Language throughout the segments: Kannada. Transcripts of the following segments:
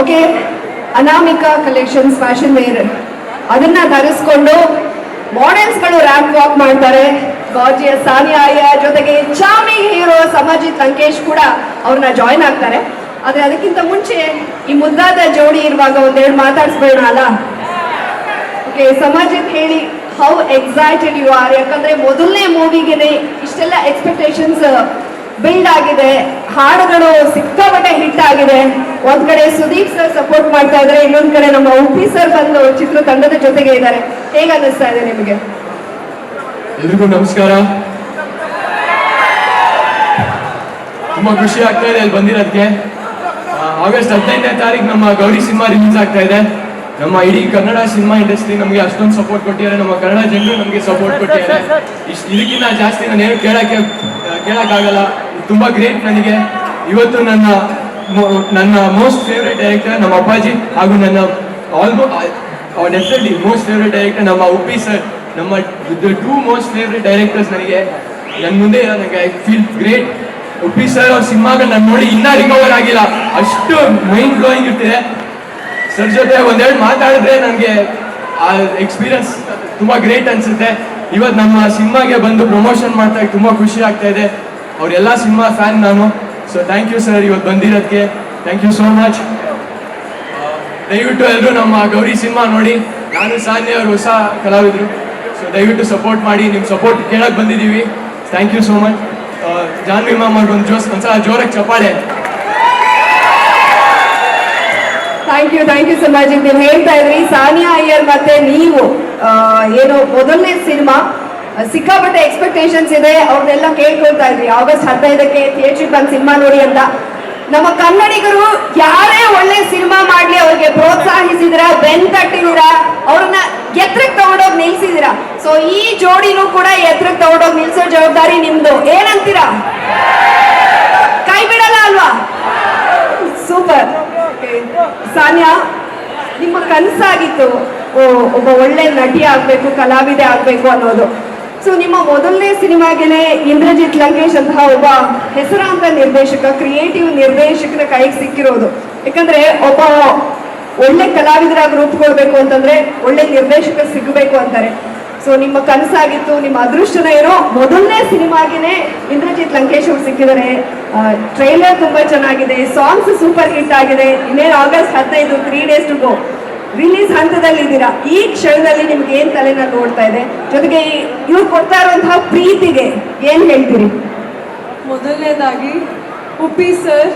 Okay Anamika collections fashion wear ಅದನ್ನ ಧರಿಸ್ಕೊಂಡು ಮಾಡೆಲ್ಸ್ಗಳು ರ್ಯಾಂಕ್ ವಾಕ್ ಮಾಡ್ತಾರೆ. ಗಾಜಿಯ ಸಾನಿಯಾ ಜೊತೆಗೆ ಚಾಮಿ ಹೀರೋ ಸಮಾಜಿತ್ ಲಂಕೇಶ್ ಕೂಡ ಅವ್ರನ್ನ ಜಾಯ್ನ್ ಆಗ್ತಾರೆ. ಆದ್ರೆ ಅದಕ್ಕಿಂತ ಮುಂಚೆ ಈ ಮುದ್ದಾದ ಜೋಡಿ ಇರುವಾಗ ಒಂದೆರಡು ಮಾತಾಡ್ಸ್ಬೇಡ ಅಲ್ಲ? ಓಕೆ ಸಮಾಜಿತ್ ಹೇಳಿ ಹೌ ಎಕ್ಸೈಟೆಡ್ ಯು ಆರ್ ಯಾಕಂದ್ರೆ ಮೊದಲನೇ ಮೂವಿಗೆ ಇಷ್ಟೆಲ್ಲ ಎಕ್ಸ್ಪೆಕ್ಟೇಷನ್ಸ್ ಬಿಲ್ಡ್ ಆಗಿದೆ. ಹಾಡುಗಳು ಸಿಕ್ಕಾಪಟ್ಟೆ ಹಿಟ್ ಆಗಿದೆ. ಒಂದ್ ಕಡೆ ಸುದೀಪ್ ಸರ್ ಸಪೋರ್ಟ್ ಮಾಡ್ತಾ ಇದ್ದಾರೆ ಇನ್ನೊಂದ್ ಕಡೆ ನಮ್ಮ ಉಪ್ಪಿ ಸರ್ ಬಂದು ಚಿತ್ರ ತಂಡದ ಜೊತೆಗೆ ಇದ್ದಾರೆ. ಹೇಗ ಅನ್ನಿಸ್ತಾ ಇದೆ ನಿಮಗೆ? ಎಲ್ರಿಗೂ ನಮಸ್ಕಾರ. ತುಂಬಾ ಖುಷಿ ಆಗ್ತಾ ಇದೆ ಅಲ್ಲಿ ಬಂದಿರೋದಕ್ಕೆ. ಆಗಸ್ಟ್ ಹದಿನೈದನೇ ತಾರೀಕು ನಮ್ಮ ಗೌರಿ ಸಿನಿಮಾ ರಿಲೀಸ್ ಆಗ್ತಾ ಇದೆ. ನಮ್ಮ ಇಡೀ ಕನ್ನಡ ಸಿನಿಮಾ ಇಂಡಸ್ಟ್ರಿ ನಮಗೆ ಅಷ್ಟೊಂದು ಸಪೋರ್ಟ್ ಕೊಟ್ಟಿದ್ದಾರೆ. ನಮ್ಮ ಕನ್ನಡ ಜನರು ನಮಗೆ ಸಪೋರ್ಟ್ ಕೊಟ್ಟಿದ್ದಾರೆ. ಇಷ್ಟು ಇದಕ್ಕಿಂತ ಜಾಸ್ತಿ ನಾನು ಏನು ಕೇಳಕ್ಕೆ ಕೇಳೋಕ್ಕಾಗಲ್ಲ. ತುಂಬ ಗ್ರೇಟ್ ನನಗೆ. ಇವತ್ತು ನನ್ನ ನನ್ನ ಮೋಸ್ಟ್ ಫೇವ್ರೆಟ್ ಡೈರೆಕ್ಟರ್ ನಮ್ಮ ಅಪ್ಪಾಜಿ ಹಾಗೂ ನನ್ನ almost definitely most favourite director ನಮ್ಮ ಉಪ್ಪಿ ಸರ್ ನಮ್ಮ ಟೂ ಮೋಸ್ಟ್ ಫೇವ್ರೆಟ್ ಡೈರೆಕ್ಟರ್ಸ್ ನನಗೆ ನನ್ನ ಮುಂದೆ ನನಗೆ I feel great Uppi sir ಅವ್ರ ಸಿನಿಮಾಗಳು ನಾನು ನೋಡಿ ಇನ್ನೂ ರಿಕವರ್ ಆಗಿಲ್ಲ. ಅಷ್ಟು ಮೈಂಡ್ ಬ್ಲೋಯಿಂಗ್ ಇರ್ತಿದೆ ಸರ್ ಜೊತೆ ಒಂದೆರಡು ಮಾತಾಡಿದ್ರೆ ನನಗೆ ಆ ಎಕ್ಸ್ಪೀರಿಯನ್ಸ್ ತುಂಬ ಗ್ರೇಟ್ ಅನಿಸುತ್ತೆ. ಇವತ್ತು ನಮ್ಮ ಸಿನಿಮಾಗೆ ಬಂದು ಪ್ರಮೋಷನ್ ಮಾಡ್ತಾ ತುಂಬ ಖುಷಿ ಆಗ್ತಾ ಇದೆ. ಅವರೆಲ್ಲ ಸಿನಿಮಾ ಫ್ಯಾನ್ ನಾನು. ಸೊ ಥ್ಯಾಂಕ್ ಯು ಸರ್ ಇವತ್ತು ಬಂದಿರೋದಕ್ಕೆ ಥ್ಯಾಂಕ್ ಯು ಸೋ ಮಚ್ ದಯವಿಟ್ಟು ಎಲ್ಲರೂ ನಮ್ಮ ಗೌರಿ ಸಿನಿಮಾ ನೋಡಿ. ನಾನು, ಸಾನ್ಯ ಅವರು ಹೊಸ ಕಲಾವಿದರು. ಸೊ ದಯವಿಟ್ಟು ಸಪೋರ್ಟ್ ಮಾಡಿ. ನಿಮ್ಮ ಸಪೋರ್ಟ್ ಕೇಳಕ್ಕೆ ಬಂದಿದ್ದೀವಿ. Thank you so much Janvi ma'am ಅವ್ರಿಗೆ ಒಂದು ಜೋಸ್ ಒಂದ್ಸಲ ಜೋರಾಗಿ ಚಪ್ಪಾಳೆ. Thank you thank you Samajit ನೀವು ಹೇಳ್ತಾ ಇದ್ರಿ, ಸಾನಿಯಾ ಅಯ್ಯರ್ ಮತ್ತೆ ನೀವು ಏನು ಮೊದಲನೇ ಸಿನಿಮಾ. ಸಿಕ್ಕಾಪಟ್ಟೆ ಎಕ್ಸ್ಪೆಕ್ಟೇಷನ್ಸ್ ಇದೆ. ಅವ್ರನ್ನೆಲ್ಲ ಕೇಳ್ಕೊಳ್ತಾ ಇದ್ವಿ. ಆಗಸ್ಟ್ ಹದಿನೈದಕ್ಕೆ ಥಿಯೇಟ್ರಿಗೆ ಬಂದು ಸಿನಿಮಾ ನೋಡಿ ಅಂತ. ನಮ್ಮ ಕನ್ನಡಿಗರು ಯಾರೇ ಒಳ್ಳೆ ಸಿನಿಮಾ ಮಾಡ್ಲಿ ಅವ್ರಿಗೆ ಪ್ರೋತ್ಸಾಹಿಸಿದ್ರ, ಬೆನ್ ತಟ್ಟಿದೀರ, ಅವ್ರನ್ನ ಎತ್ತರಕ್ಕೆ ತಗೊಂಡೋಗಿ ನಿಲ್ಸಿದಿರ. ಸೊ ಈ ಜೋಡಿನೂ ಕೂಡ ಎತ್ತರಕ್ಕೆ ತಗೊಂಡೋಗಿ ನಿಲ್ಸೋ ಜವಾಬ್ದಾರಿ ನಿಮ್ದು. ಏನಂತೀರಾ? ಕೈ ಬಿಡಲ್ಲ ಅಲ್ವಾ? ಸೂಪರ್ ಸಾನ್ಯಾ, ನಿಮ್ಮ ಕನಸಾಗಿತ್ತು. ಒಬ್ಬ ಒಳ್ಳೆ ನಟಿ ಆಗ್ಬೇಕು, ಕಲಾವಿದೆ ಆಗ್ಬೇಕು ಅನ್ನೋದು. ಸೊ ನಿಮ್ಮ ಮೊದಲನೇ ಸಿನಿಮಾಗೆನೆ ಇಂದ್ರಜಿತ್ ಲಂಕೇಶ್ ಅಂತಹ ಒಬ್ಬ ಹೆಸರಾಂತ ನಿರ್ದೇಶಕ ಕ್ರಿಯೇಟಿವ್ ನಿರ್ದೇಶಕನ ಕೈಗೆ ಸಿಕ್ಕಿರೋದು. ಯಾಕಂದ್ರೆ ಒಬ್ಬ ಒಳ್ಳೆ ಕಲಾವಿದರಾಗಿ ರೂಪುಗೊಳ್ಬೇಕು ಅಂತಂದ್ರೆ ಒಳ್ಳೆ ನಿರ್ದೇಶಕ ಸಿಗಬೇಕು ಅಂತಾರೆ. ಸೊ ನಿಮ್ಮ ಕನಸಾಗಿತ್ತು, ನಿಮ್ಮ ಅದೃಷ್ಟನ ಏನೋ ಮೊದಲನೇ ಸಿನಿಮಾಗೆನೆ ಇಂದ್ರಜಿತ್ ಲಂಕೇಶ್ ಅವ್ರು ಸಿಕ್ಕಿದ್ದಾರೆ. ಟ್ರೈಲರ್ ತುಂಬಾ ಚೆನ್ನಾಗಿದೆ ಸಾಂಗ್ಸ್ ಸೂಪರ್ ಹಿಟ್ ಆಗಿದೆ. ಇನ್ನೇನು ಆಗಸ್ಟ್ ಹದಿನೈದು three days to go release ಹಂತದಲ್ಲಿ ಇದ್ದೀರಾ ಈ ಕ್ಷಣದಲ್ಲಿ ನಿಮ್ಗೆ ಏನ್ ತಲೆನ ನೋಡ್ತಾ ಇದೆ? ಜೊತೆಗೆ ಇವ್ರು ಕೊಡ್ತಾ ಇರುವಂತಹ ಪ್ರೀತಿಗೆ ಏನ್ ಹೇಳ್ತೀರಿ? ಮೊದಲನೇದಾಗಿ, ಉಪ್ಪಿ ಸರ್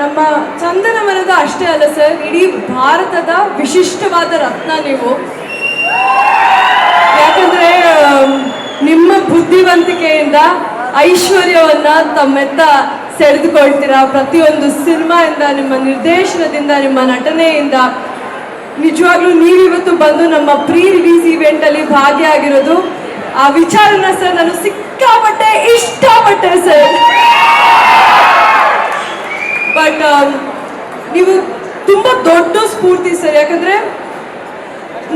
ನಮ್ಮ ಚಂದನವನದ ಅಷ್ಟೇ ಅಲ್ಲ ಸರ್, ಇಡೀ ಭಾರತದ ವಿಶಿಷ್ಟವಾದ ರತ್ನ ನೀವು. ಯಾಕಂದ್ರೆ ನಿಮ್ಮ ಬುದ್ಧಿವಂತಿಕೆಯಿಂದ ಐಶ್ವರ್ಯವನ್ನ ತಮ್ಮೆತ್ತ ಸೆಳೆದುಕೊಳ್ತೀರಾ ಪ್ರತಿಯೊಂದು ಸಿನಿಮಾಯಿಂದ, ನಿಮ್ಮ ನಿರ್ದೇಶನದಿಂದ, ನಿಮ್ಮ ನಟನೆಯಿಂದ. ನಿಜವಾಗ್ಲೂ ನೀವಿವತ್ತು ಬಂದು ನಮ್ಮ ಪ್ರೀ ರಿಲೀಸ್ ಇವೆಂಟ್ ಅಲ್ಲಿ ಭಾಗಿಯಾಗಿರೋದು. ಆ ವಿಚಾರನ ಸರ್ ನಾನು ಸಿಕ್ಕಾಪಟ್ಟೆ ಇಷ್ಟಪಟ್ಟೆ ಸರ್. ಬಟ್ ನೀವು ತುಂಬಾ ದೊಡ್ಡ ಸ್ಫೂರ್ತಿ ಸರ್. ಯಾಕಂದ್ರೆ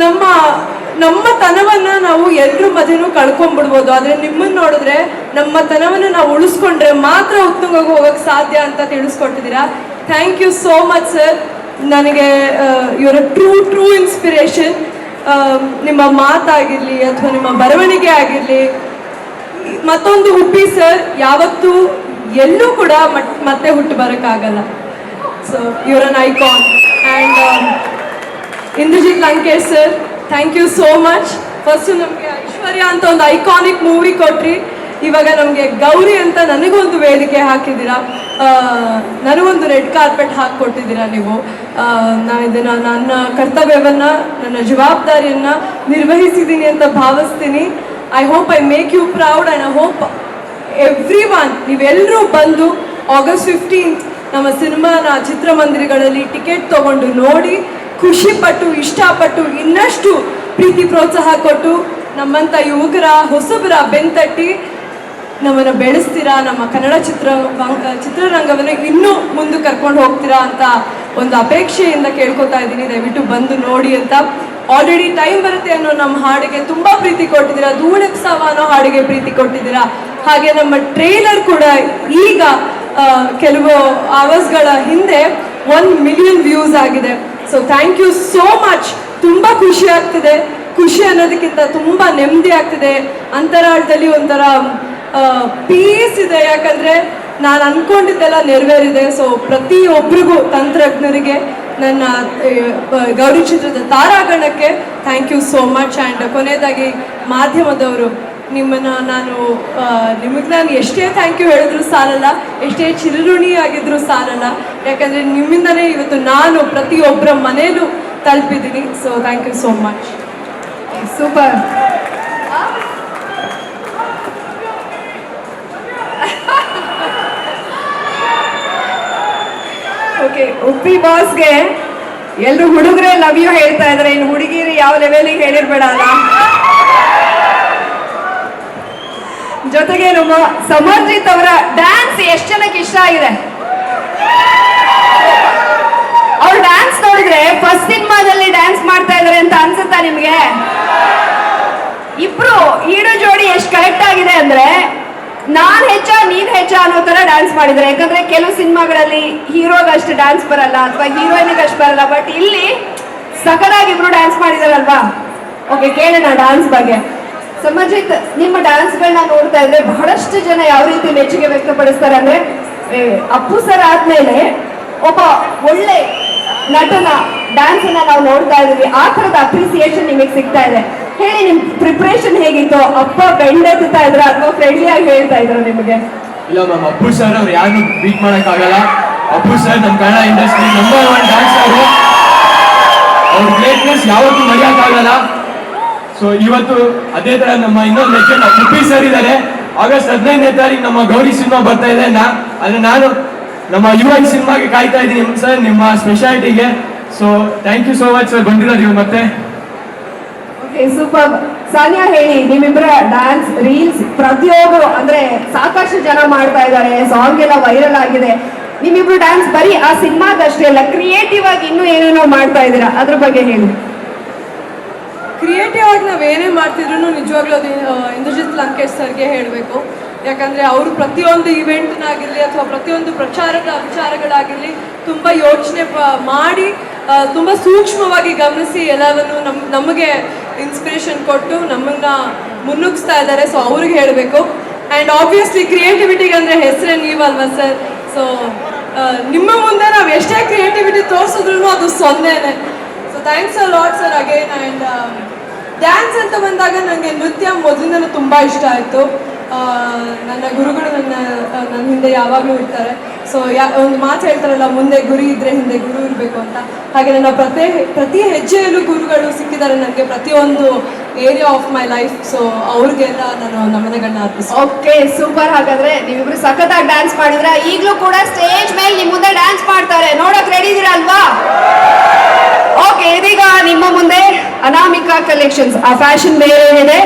ನಮ್ಮ ನಮ್ಮ ತನವನ್ನ ನಾವು ಎಲ್ರ ಮಧ್ಯನೂ ಕಳ್ಕೊಂಡ್ಬಿಡ್ಬೋದು ಆದ್ರೆ ನಿಮ್ಮನ್ನ ನೋಡಿದ್ರೆ ನಮ್ಮ ತನವನ್ನ ನಾವು ಉಳಿಸ್ಕೊಂಡ್ರೆ ಮಾತ್ರ ಉತ್ತುಂಗಕ್ಕೆ ಹೋಗಕ್ ಸಾಧ್ಯ ಅಂತ ತಿಳಿಸ್ಕೊಟ್ಟಿದ್ದೀರಾ? Thank you so much sir ನನಗೆ ಇವರ ಟ್ರೂ ಟ್ರೂ ಇನ್ಸ್ಪಿರೇಷನ್ ನಿಮ್ಮ ಮಾತಾಗಿರ್ಲಿ ಅಥವಾ ನಿಮ್ಮ ಬರವಣಿಗೆ ಆಗಿರ್ಲಿ. ಮತ್ತೊಂದು ಹುಬ್ಬಿ ಸರ್ ಯಾವತ್ತೂ ಎಲ್ಲೂ ಕೂಡ ಮತ್ತೆ ಹುಟ್ಟು ಬರೋಕ್ಕಾಗಲ್ಲ. So you're an icon and Indrajit Lankesh sir thank you so much first ನಮಗೆ ಐಶ್ವರ್ಯ ಅಂತ ಒಂದು ಐಕಾನಿಕ್ ಮೂವಿ ಕೊಟ್ರಿ. ಇವಾಗ ನಮಗೆ ಗೌರಿ ಅಂತ ನನಗೊಂದು ವೇದಿಕೆ ಹಾಕಿದ್ದೀರಾ. ನನಗೊಂದು ರೆಡ್ ಕಾರ್ಪೆಟ್ ಹಾಕಿಕೊಟ್ಟಿದ್ದೀರಾ ನೀವು. ನಾನು ಇದನ್ನು ನನ್ನ ಕರ್ತವ್ಯವನ್ನು, ನನ್ನ ಜವಾಬ್ದಾರಿಯನ್ನು ನಿರ್ವಹಿಸಿದ್ದೀನಿ ಅಂತ ಭಾವಿಸ್ತೀನಿ. I hope I make you proud and I hope everyone ನೀವೆಲ್ಲರೂ ಬಂದು ಆಗಸ್ಟ್ ಫಿಫ್ಟೀನ್ತ್ ನಮ್ಮ ಸಿನಿಮಾನ ಚಿತ್ರಮಂದಿರಗಳಲ್ಲಿ ಟಿಕೆಟ್ ತಗೊಂಡು ನೋಡಿ ಖುಷಿ ಪಟ್ಟು ಇಷ್ಟಪಟ್ಟು, ಇನ್ನಷ್ಟು ಪ್ರೀತಿ ಪ್ರೋತ್ಸಾಹ ಕೊಟ್ಟು ನಮ್ಮಂಥ ಯುವಕರ, ಹೊಸಬರ ಬೆಂತಟ್ಟಿ ನಮ್ಮನ್ನು ಬೆಳೆಸ್ತೀರಾ, ನಮ್ಮ ಕನ್ನಡ ಚಿತ್ರ ಚಿತ್ರರಂಗವನ್ನು ಇನ್ನೂ ಮುಂದೆ ಕರ್ಕೊಂಡು ಹೋಗ್ತೀರಾ ಅಂತ ಒಂದು ಅಪೇಕ್ಷೆಯಿಂದ ಕೇಳ್ಕೊತಾ ಇದ್ದೀನಿ. ದಯವಿಟ್ಟು ಬಂದು ನೋಡಿ ಅಂತ. ಆಲ್ರೆಡಿ ಟೈಮ್ ಬರುತ್ತೆ ಅನ್ನೋ ನಮ್ಮ ಹಾಡಿಗೆ ತುಂಬ ಪ್ರೀತಿ ಕೊಟ್ಟಿದ್ದೀರಾ? ಧೂಳೆಪ್ಸವ ಅನ್ನೋ ಹಾಡಿಗೆ ಪ್ರೀತಿ ಕೊಟ್ಟಿದ್ದೀರಾ? ಹಾಗೆ ನಮ್ಮ ಟ್ರೇಲರ್ ಕೂಡ ಈಗ ಕೆಲವು ಅವರ್ಸ್ಗಳ ಹಿಂದೆ ಒನ್ ಮಿಲಿಯನ್ ವ್ಯೂಸ್ ಆಗಿದೆ. So thank you so much ತುಂಬ ಖುಷಿ ಆಗ್ತಿದೆ. ಖುಷಿ ಅನ್ನೋದಕ್ಕಿಂತ ತುಂಬ ನೆಮ್ಮದಿ ಆಗ್ತಿದೆ. ಅಂತರಾಳದಲ್ಲಿ ಒಂಥರ ಪೀಸ್ ಇದೆ. ಯಾಕಂದರೆ ನಾನು ಅಂದ್ಕೊಂಡಿದ್ದೆಲ್ಲ ನೆರವೇರಿದೆ. ಸೊ ಪ್ರತಿಯೊಬ್ಬರಿಗೂ ತಂತ್ರಜ್ಞರಿಗೆ ನನ್ನ ಗೌರಿ ಚಿತ್ರದ ತಾರಾಗಣಕ್ಕೆ thank you so much and ಕೊನೆಯದಾಗಿ ಮಾಧ್ಯಮದವರು ನಿಮ್ಮನ್ನ ನಾನು ನಿಮಗೆ ನಾನು ಎಷ್ಟೇ ಥ್ಯಾಂಕ್ ಯು ಹೇಳಿದ್ರು ಸಾಲಲ್ಲ ಎಷ್ಟೇ ಚಿರಋಣಿ ಆಗಿದ್ರು ಸಾಲಲ್ಲ. ಯಾಕಂದರೆ ನಿಮ್ಮಿಂದನೇ ಇವತ್ತು ನಾನು ಪ್ರತಿಯೊಬ್ಬರ ಮನೇಲೂ ತಲುಪಿದ್ದೀನಿ. So thank you so much super okay Uppi ಬಾಸ್ಗೆ ಎಲ್ಲರೂ ಹುಡುಗರೇ ಲವ್ ಯು ಹೇಳ್ತಾ ಇದ್ದಾರೆ ಇನ್ನು ಹುಡುಗಿರು ಯಾವ ಲೆವೆಲಿಗೆ ಹೇಳಿರ್ಬೇಡ ಅಲ್ಲ? ಜೊತೆಗೆ ನಮ್ಮ ಸಮರ್ಜಿತ್ ಅವರ ಡ್ಯಾನ್ಸ್ ಎಷ್ಟು ಜನಕ್ಕೆ ಇಷ್ಟ ಆಗಿದೆ? ಅವ್ರ ಡ್ಯಾನ್ಸ್ ನೋಡಿದ್ರೆ ಫಸ್ಟ್ ಸಿನಿಮಾದಲ್ಲಿ ಡ್ಯಾನ್ಸ್ ಮಾಡ್ತಾ ಇದಾರೆ ಅಂತ ಅನ್ಸುತ್ತಾ ನಿಮ್ಗೆ? ಇಬ್ರು ಈಡು ಜೋಡಿ ಎಷ್ಟು ಕರೆಕ್ಟ್ ಆಗಿದೆ ಅಂದ್ರೆ ನಾನ್ ಹೆಚ್ಚ, ನೀನ್ ಹೆಚ್ಚ ಅನ್ನೋ ತರ ಡ್ಯಾನ್ಸ್ ಮಾಡಿದ್ರೆ. ಯಾಕಂದ್ರೆ ಕೆಲವು ಸಿನಿಮಾಗಳಲ್ಲಿ ಹೀರೋಗೆ ಅಷ್ಟು ಡ್ಯಾನ್ಸ್ ಬರಲ್ಲ ಅಥವಾ ಹೀರೋಯಿನ್ಗೆ ಅಷ್ಟು ಬರಲ್ಲ. ಬಟ್ ಇಲ್ಲಿ ಸಕದಾಗಿ ಇಬ್ರು ಡ್ಯಾನ್ಸ್ ಮಾಡಿದಾರಲ್ವಾ? ಓಕೆ ಕೇಳೋಣ ಡ್ಯಾನ್ಸ್ ಬಗ್ಗೆ. ಸಮಜಿತ್ ನಿಮ್ಮ ಡ್ಯಾನ್ಸ್ಗಳನ್ನ ನೋಡ್ತಾ ಇದ್ರೆ ಬಹಳಷ್ಟು ಜನ ಯಾವ ರೀತಿ ಮೆಚ್ಚುಗೆ ವ್ಯಕ್ತಪಡಿಸ್ತಾರೆ ಅಂದ್ರೆ ಅಪ್ಪು ಸರ್ ಆದ್ಮೇಲೆ ಒಬ್ಬ ಒಳ್ಳೆ ನಟನ ಡ್ಯಾನ್ಸ್ ಅನ್ನ ನಾವು ನೋಡ್ತಾ ಇದೀವಿ ಆ ತರದ ಅಪ್ರಿಸಿಯೇಷನ್ ನಿಮಗೆ ಸಿಗ್ತಾ ಇದೆ. ಹೇಳಿ ನಿಮ್ ಪ್ರಿಪ್ರೇಷನ್ ಹೇಗಿತ್ತು? ಅಪ್ಪ ಬೆಂಡೆತ್ತಾ ಇದ್ರ ಅಥವಾ ಫ್ರೆಂಡ್ಲಿ ಆಗಿ ಹೇಳ್ತಾ ಇದ್ರು ನಿಮಗೆ? ಇಲ್ಲ ಮ್ಯಾಮ್ ಅಪ್ಪು ಸರ್ ಅವ್ರು ಯಾರನ್ನು ಬೀಟ್ ಆಗಲ್ಲ ಅಪ್ಪು ಸರ್ ನಮ್ಮ ಕನ್ನಡ ಇಂಡಸ್ಟ್ರಿ ನಂಬರ್ ಒನ್ ಅವ್ರು ಅವ್ರ ಗ್ರೇಟ್ನೆಸ್ ಯಾವತ್ತೂ ಮರೆಯೋಕ್ಕಾಗಲ್ಲ. ಸೊ ಇವತ್ತು ಅದೇ ತರ ನಮ್ಮ ಇನ್ನೊಂದು ಲೆಜೆಂಡ್ ಉಪ್ಪಿ ಸರ್ ಇದ್ದಾರೆ. ಆಗಸ್ಟ್ ಹದಿನೈದನೇ ತಾರೀಕು ನಮ್ಮ ಗೌರಿ ಸಿನಿಮಾ ಬರ್ತಾ ಇದೆ. ನಾ ಅಂದ್ರೆ ನಾನು ನಮ್ಮ ಯುವ ಸಿನಿಮಾಗೆ ಕಾಯ್ತಾ ಇದ್ದೀನಿ ಸರ್ ನಿಮ್ಮ ಸ್ಪೆಷಾಲಿಟಿಗೆ so thank you so much sir ಬಂದಿರೋದು ನೀವು ಮತ್ತೆ. ಸೂಪರ್ ಸಾನಿಯಾ ಹೇಳಿ ನಿಮ್ಮಿಬ್ಬರ ಡ್ಯಾನ್ಸ್ ರೀಲ್ಸ್ ಪ್ರತಿಯೊಬ್ಬರು ಅಂದ್ರೆ ಸಾಕಷ್ಟು ಜನ ಮಾಡ್ತಾ ಇದ್ದಾರೆ. ಸಾಂಗ್ ಎಲ್ಲ ವೈರಲ್ ಆಗಿದೆ. ನಿಮ್ಮಿಬ್ರು ಡ್ಯಾನ್ಸ್ ಬರೀ ಆ ಸಿನಿಮಾದಷ್ಟೇ ಅಲ್ಲ ಕ್ರಿಯೇಟಿವ್ ಆಗಿ ಇನ್ನೂ ಏನೇನೋ ಮಾಡ್ತಾ ಇದ್ದೀರಾ? ಅದ್ರ ಬಗ್ಗೆ ಹೇಳಿ. ಕ್ರಿಯೇಟಿವ್ ಆಗಿ ನಾವು ಏನೇ ಮಾಡ್ತಿದ್ರು ನಿಜವಾಗ್ಲೂ ಅದು ಇಂದ್ರಜಿತ್ ಲಂಕೇಶ್ ಸರ್ಗೆ ಹೇಳಬೇಕು. ಯಾಕಂದರೆ ಅವರು ಪ್ರತಿಯೊಂದು ಇವೆಂಟ್ನಾಗಿರಲಿ ಅಥವಾ ಪ್ರತಿಯೊಂದು ಪ್ರಚಾರದ ವಿಚಾರಗಳಾಗಿರಲಿ ತುಂಬ ಯೋಚನೆ ಮಾಡಿ ತುಂಬ ಸೂಕ್ಷ್ಮವಾಗಿ ಗಮನಿಸಿ ಎಲ್ಲವನ್ನು ನಮ್, ನಮಗೆ ಇನ್ಸ್ಪಿರೇಷನ್ ಕೊಟ್ಟು ನಮ್ಮನ್ನ ಮುನ್ನುಗ್ಸ್ತಾ ಇದ್ದಾರೆ. ಸೊ ಅವ್ರಿಗೆ ಹೇಳಬೇಕು. ಆ್ಯಂಡ್ ಆಬ್ವಿಯಸ್ಲಿ ಕ್ರಿಯೇಟಿವಿಟಿಗೆ ಅಂದರೆ ಹೆಸರೇ ನೀವಲ್ವಾ ಸರ್? ಸೊ ನಿಮ್ಮ ಮುಂದೆ ನಾವು ಎಷ್ಟೇ ಕ್ರಿಯೇಟಿವಿಟಿ ತೋರಿಸಿದ್ರು ಅದು ಸೊನ್ನೆನೆ. So thanks a lot sir again and dance ಅಂತ ಬಂದಾಗ ನನಗೆ ನೃತ್ಯ ಮೊದಲಿಂದಲೂ ತುಂಬ ಇಷ್ಟ ಆಯಿತು. ನನ್ನ ಗುರುಗಳು ನನ್ನ ನನ್ನ ಹಿಂದೆ ಯಾವಾಗಲೂ ಇರ್ತಾರೆ. ಸೊ ಯಾ, ಒಂದು ಮಾತು ಹೇಳ್ತಾರಲ್ಲ, ಮುಂದೆ ಗುರಿ ಇದ್ದರೆ ಹಿಂದೆ ಗುರು ಇರಬೇಕು ಅಂತ. ಹಾಗೆ ನನ್ನ ಪ್ರತಿ ಪ್ರತಿ ಹೆಜ್ಜೆಯಲ್ಲೂ ಗುರುಗಳು ಸಿಕ್ಕಿದ್ದಾರೆ. ನನಗೆ ಪ್ರತಿಯೊಂದು area of my life so ಅವ್ರಿಗೆಲ್ಲ ನಾನು ನಮನಗಳನ್ನ ಅರ್ಪಿಸ್ತೀನಿ. ಓಕೆ ಸೂಪರ್ ಹಾಗಾದ್ರೆ ನೀವಿಬ್ರು ಸಖತ್ತಾಗಿ ಡ್ಯಾನ್ಸ್ ಮಾಡಿದ್ರೆ ಈಗಲೂ ಕೂಡ ಸ್ಟೇಜ್ ಮೇಲೆ ನಿಮ್ಮ ಮುಂದೆ ಡ್ಯಾನ್ಸ್ ಮಾಡ್ತಾರೆ. ನೋಡಕ್ ರೆಡಿ ಇದೀರಾ ಅಲ್ವಾ? ಓಕೆ ಇದೀಗ ನಿಮ್ಮ ಮುಂದೆ ಅನಾಮಿಕಾ ಕಲೆಕ್ಷನ್ಸ್ ಆ ಫ್ಯಾಷನ್ ಬೇರೆ ಏನಿದೆ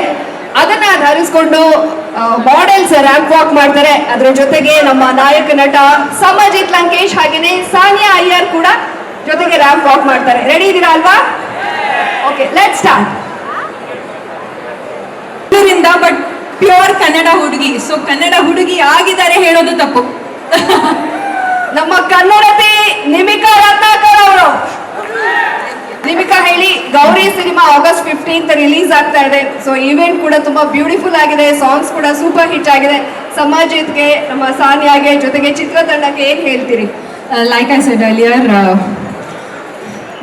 ಅದನ್ನ ಧರಿಸ್ಕೊಂಡು ಮಾಡೆಲ್ಸ್ ರ್ಯಾಂಪ್ ವಾಕ್ ಮಾಡ್ತಾರೆ. ಅದರ ಜೊತೆಗೆ ನಮ್ಮ ನಾಯಕ ನಟ ಸಮಜಿತ್ ಲಂಕೇಶ್ ಹಾಗೇನೆ ಸಾನಿಯಾ ಅಯ್ಯರ್ ಕೂಡ ಜೊತೆಗೆ ರ್ಯಾಂಪ್ ವಾಕ್ ಮಾಡ್ತಾರೆ. ರೆಡಿ ಇದೀರಾ ಅಲ್ವಾ? ಓಕೆ ಲೆಟ್ ಸ್ಟಾರ್ಟ್ ಬೆಂಗಳೂರಿಂದ ಬಟ್ ಪ್ಯೂರ್ ಕನ್ನಡ ಹುಡುಗಿ. ಸೊ ಕನ್ನಡ ಹುಡುಗಿ ಆಗಿದ್ದಾರೆ ಹೇಳೋದು ತಪ್ಪು. ನಮ್ಮ ಕನ್ನಡತಿ ನಿಮಿಕಾ ರತ್ನಾಕರ್ ಅವರು. ನಿಮಿಕಾ, ಹೇಳಿ, Gauri cinema August fifteenth release ಆಗ್ತಾ ಇದೆ. ಸೊ ಇವೆಂಟ್ ಕೂಡ ತುಂಬಾ ಬ್ಯೂಟಿಫುಲ್ ಆಗಿದೆ. ಸಾಂಗ್ಸ್ ಕೂಡ ಸೂಪರ್ ಹಿಟ್ ಆಗಿದೆ. ಸಮಾಜಕ್ಕೆ ನಮ್ಮ ಸಾನಿಯಾಗೆ ಜೊತೆಗೆ ಚಿತ್ರತಂಡಕ್ಕೆ ಏನ್ ಹೇಳ್ತೀರಿ? ಲೈಕ್ ಐ ಸೆಡ್ ಅಲಿಯರ್